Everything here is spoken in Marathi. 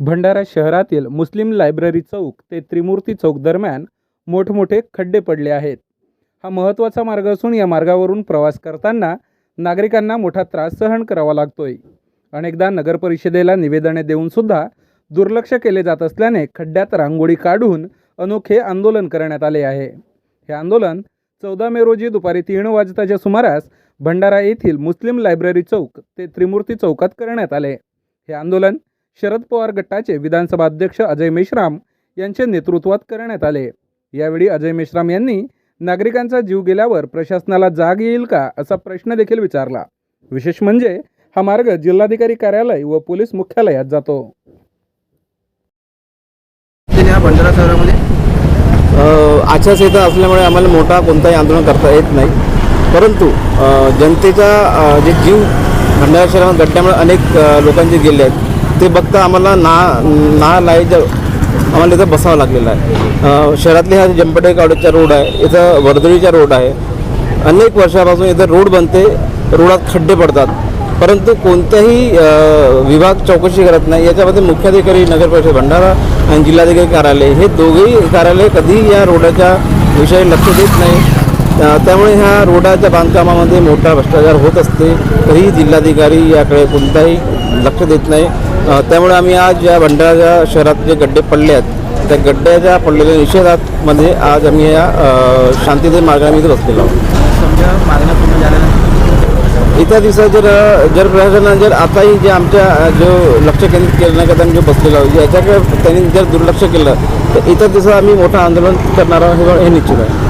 भंडारा शहरातील मुस्लिम लायब्ररी चौक ते त्रिमूर्ती चौक दरम्यान मोठमोठे खड्डे पडले आहेत. हा महत्त्वाचा मार्ग असून या मार्गावरून प्रवास करताना नागरिकांना मोठा त्रास सहन करावा लागतोय. अनेकदा नगरपरिषदेला निवेदने देऊनसुद्धा दुर्लक्ष केले जात असल्याने खड्ड्यात रांगोळी काढून अनोखे आंदोलन करण्यात आले आहे. हे आंदोलन चौदा मे रोजी दुपारी तीन वाजताच्या सुमारास भंडारा येथील मुस्लिम लायब्ररी चौक ते त्रिमूर्ती चौकात करण्यात आले. हे आंदोलन शरद पवार गटाचे विधानसभा अध्यक्ष अजय मेश्राम यांच्या नेतृत्वात करण्यात आले. यावेळी अजय मेश्राम यांनी नागरिकांचा जीव गेल्यावर प्रशासनाला जाग येईल का असा प्रश्न देखील विचारला. विशेष म्हणजे हा मार्ग जिल्हाधिकारी कार्यालय व पोलीस मुख्यालयात जातो. हा भंडारा शहरामध्ये? आचारसंहिता असल्यामुळे आम्हाला मोठा कोणताही आंदोलन करता येत नाही. परंतु जनतेचा जे जीव भंडारा शहरामध्ये गड्ड्यामुळे अनेक लोकांचे गेले आहेत. ते बघता आम्हाला ना ना लाईज आम्हाला इथं बसावं लागलेलं आहे. शहरातले हा जंपटे कॉलेजचा रोड आहे इथं वर्दळीचा रोड आहे. अनेक वर्षापासून इथं रोड बनते रोडात खड्डे पडतात. परंतु कोणताही विभाग चौकशी करत नाही याच्यामध्ये मुख्याधिकारी नगर परिषद भंडारा आणि जिल्हाधिकारी कार्यालय हे दोघेही कार्यालय कधीही या रोडाच्या विषयी लक्ष देत नाही. त्यामुळे ह्या रोडाच्या बांधकामामध्ये मोठा भ्रष्टाचार होत असते. तरीही जिल्हाधिकारी याकडे कोणताही लक्ष देत नाही. त्यामुळे आम्ही आज या भंडारा शहरात जे गड्डे पडले आहेत त्या गड्ड्याच्या पडलेल्या निषेधात मध्ये आज आम्ही या अ, शांतितेय मार्गाने इथे बसलेलो आहोत. नाही. येत्या दिवसात जर जर प्रशासनाने जर आताही जे आमच्या जो लक्ष केंद्रित करण्याकरता आम्ही जो बसलेलो आहोत याच्याकडे त्यांनी जर दुर्लक्ष केलं तर येत्या दिवसात आम्ही मोठं आंदोलन करणार आहोत हे निश्चित आहे.